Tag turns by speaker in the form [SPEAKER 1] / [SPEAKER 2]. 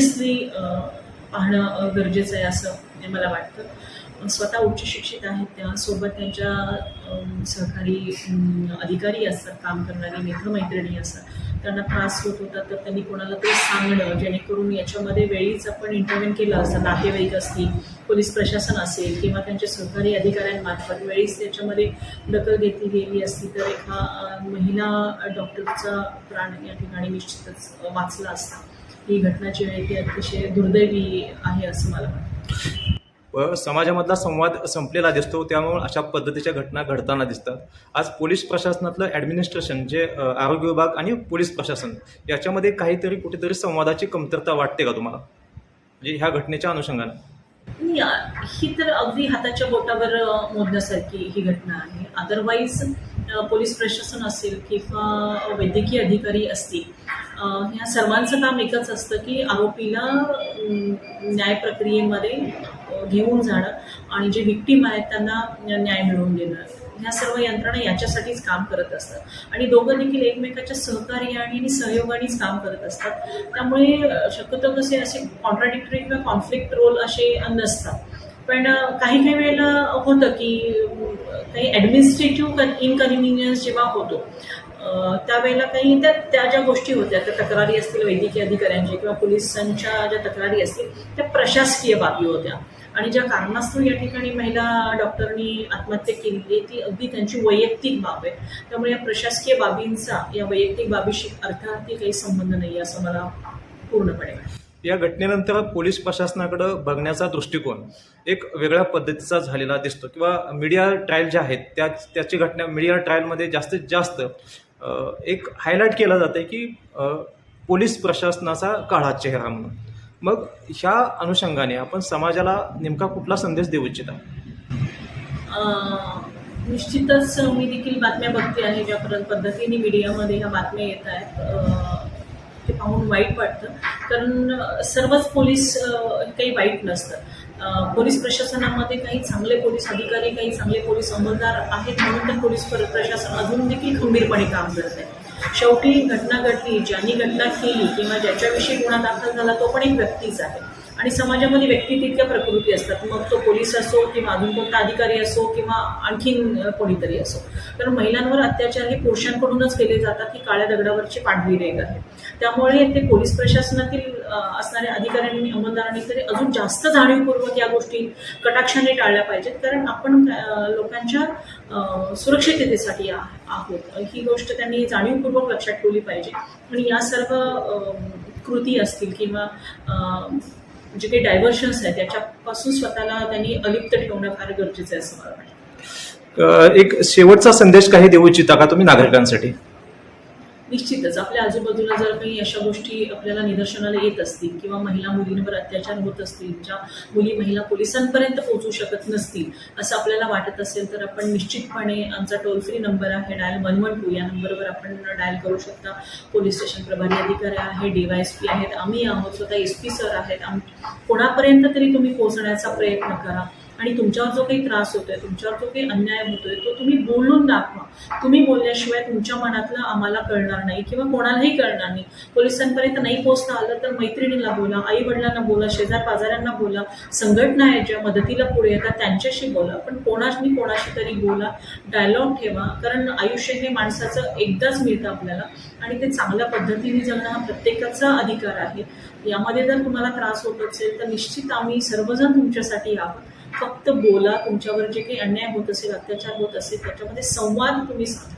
[SPEAKER 1] Seriously पाहणं गरजेचं आहे असं म्हणजे मला वाटतं. स्वतः उच्च शिक्षित आहेत त्या सोबत त्यांच्या सहकारी अधिकारी असतात काम करणारे मित्रमैत्रिणी असतात. त्यांना त्रास होत होता तर त्यांनी कोणाला ते सांगणं जेणेकरून याच्यामध्ये वेळीच आपण इंटरव्हेन केलं असतं. नातेवाईक असतील पोलीस प्रशासन असेल किंवा त्यांच्या सहकारी अधिकाऱ्यांमार्फत वेळीच त्याच्यामध्ये दखल घेतली गेली असती तर एका महिला डॉक्टरचा प्राण या ठिकाणी निश्चितच वाचला असता. ही घटना जी आहे ती अतिशय दुर्दैवी आहे असं मला वाटतं.
[SPEAKER 2] व समाजामधला संवाद संपलेला दिसतो त्यामुळे अशा पद्धतीच्या घटना घडताना दिसतात. आज पोलीस प्रशासनातलं ॲडमिनिस्ट्रेशन जे आरोग्य विभाग आणि पोलीस प्रशासन याच्यामध्ये काहीतरी कुठेतरी संवादाची कमतरता वाटते का तुम्हाला? म्हणजे ह्या घटनेच्या अनुषंगाने.
[SPEAKER 1] ही तर अगदी हाताच्या बोटावर मोजण्यासारखी ही घटना आहे. अदरवाईज पोलीस प्रशासन असेल किंवा वैद्यकीय अधिकारी असतील ह्या सर्वांचं काम एकच असतं की आरोपीला न्याय प्रक्रियेमध्ये घेऊन जाणं आणि जे विक्टीम आहेत त्यांना न्याय मिळवून देणं. ह्या सर्व यंत्रणा याच्यासाठीच काम करत असतात. आणि दोघं देखील एकमेकाच्या सहकार्याने आणि सहयोगानेच काम करत असतात. त्यामुळे शक्यतो कसे असे कॉन्ट्राडिक्टरी किंवा कॉन्फ्लिक्ट रोल असे नसतात. पण काही काही वेळेला होतं की काही ॲडमिनिस्ट्रेटिव्ह इनकन्व्हिनियन्स जेव्हा होतो त्यावेळेला काही त्या त्या ज्या गोष्टी होत्या त्या तक्रारी असतील वैद्यकीय अधिकाऱ्यांच्या किंवा पोलिसांच्या ज्या तक्रारी असतील त्या प्रशासकीय बाबी होत्या. आणि ज्या कारणास्तव या ठिकाणी महिला डॉक्टरनी आत्महत्या केली ती अगदी त्यांची वैयक्तिक बाब आहे. त्यामुळे या प्रशासकीय बाबींचा या वैयक्तिक बाबीशी अर्थार्थी काही संबंध नाही असं मला पूर्णपणे वाटतं.
[SPEAKER 2] या घटनेनंतर पोलीस प्रशासनाकडं बघण्याचा दृष्टिकोन एक वेगळ्या पद्धतीचा झालेला दिसतो. किंवा मीडिया ट्रायल ज्या आहेत त्या त्याची घटना मीडिया ट्रायलमध्ये जास्तीत जास्त एक हायलाईट केलं जातं की पोलीस प्रशासनाचा काळा चेहरा म्हणून. मग ह्या अनुषंगाने आपण समाजाला नेमका कुठला संदेश देऊ इच्छिता?
[SPEAKER 1] अं, निश्चितच मी देखील बातम्या बघते आहे ज्या पद्धतीने मीडियामध्ये ह्या बातम्या येत आहेत. ते पाहून वाईट वाटतं. कारण सर्वच पोलीस काही वाईट नसतं. पोलीस प्रशासनामध्ये काही चांगले पोलीस अधिकारी काही चांगले पोलीस अंमलदार आहेत म्हणून तर पोलीस प्रशासन अजून देखील खंबीरपणे काम करत आहे. शेवटी घटना घडली ज्यांनी घटना केली किंवा ज्याच्याविषयी गुन्हा दाखल झाला तो पण एक व्यक्तीच आहे. आणि समाजामध्ये व्यक्ती तितक्या प्रकृती असतात. मग तो पोलीस असो किंवा अजून कोणता अधिकारी असो किंवा आणखीन कोणीतरी असो. कारण महिलांवर अत्याचार हे पुरुषांकडूनच केले जातात. ही काळ्या दगडावरची पांढरी रेग आहे. त्यामुळे ते पोलीस प्रशासनातील असणाऱ्या अधिकाऱ्यांनी अंमलदारांनी तरी अजून जास्त जाणीवपूर्वक या गोष्टी कटाक्षाने टाळल्या पाहिजेत. कारण आपण लोकांच्या सुरक्षिततेसाठी आ- आहोत. ही गोष्ट त्यांनी जाणीवपूर्वक लक्षात ठेवली पाहिजे. आणि या सर्व कृती असतील किंवा म्हणजे काही डायव्हर्शन्स आहेत त्याच्यापासून स्वतःला त्यांनी अलिप्त ठेवणं फार गरजेचं आहे असं मला वाटतं.
[SPEAKER 2] एक शेवटचा संदेश काही देऊ इच्छिता का तुम्ही नागरिकांसाठी?
[SPEAKER 1] निश्चितच. आपल्या आजूबाजूला जर काही अशा गोष्टी आपल्याला निदर्शनाला येत असतील किंवा महिला मुलींवर अत्याचार होत असतील ज्या मुली महिला पोलिसांपर्यंत पोहोचू शकत नसतील असं आपल्याला वाटत असेल तर आपण निश्चितपणे आमचा टोल फ्री नंबर आहे डायल वन वन टू या नंबरवर आपण डायल करू शकता. पोलीस स्टेशन प्रभारी अधिकारी आहे डीवायएसपी आहेत आम्ही आहोत स्वतः एस पी सर आहेत. आम कोणापर्यंत तरी तुम्ही पोहोचण्याचा प्रयत्न करा. आणि तुमच्यावर जो काही त्रास होतोय तुमच्यावर जो काही अन्याय होतोय तो तुम्ही बोलून दाखवा. तुम्ही बोलल्याशिवाय तुमच्या मनातलं आम्हाला कळणार नाही किंवा कोणालाही कळणार नाही. पोलिसांपर्यंत नाही पोहोचता आलं तर मैत्रिणीला बोला आई वडिलांना बोला शेजार पाजाऱ्यांना बोला संघटना आहेत ज्या मदतीला पुढे येतात त्यांच्याशी बोला. पण कोणाशी कोणाशी तरी बोला डायलॉग ठेवा कारण आयुष्य हे माणसाचं एकदाच मिळतं आपल्याला आणि ते चांगल्या पद्धतीने जगणं हा प्रत्येकाचा अधिकार आहे. यामध्ये जर तुम्हाला त्रास होत असेल तर निश्चित आम्ही सर्वजण तुमच्यासाठी आहोत. फक्त बोला तुमच्यावर जे काही अन्याय होत असेल अत्याचार होत असेल त्याच्यामध्ये संवाद तुम्ही साधा.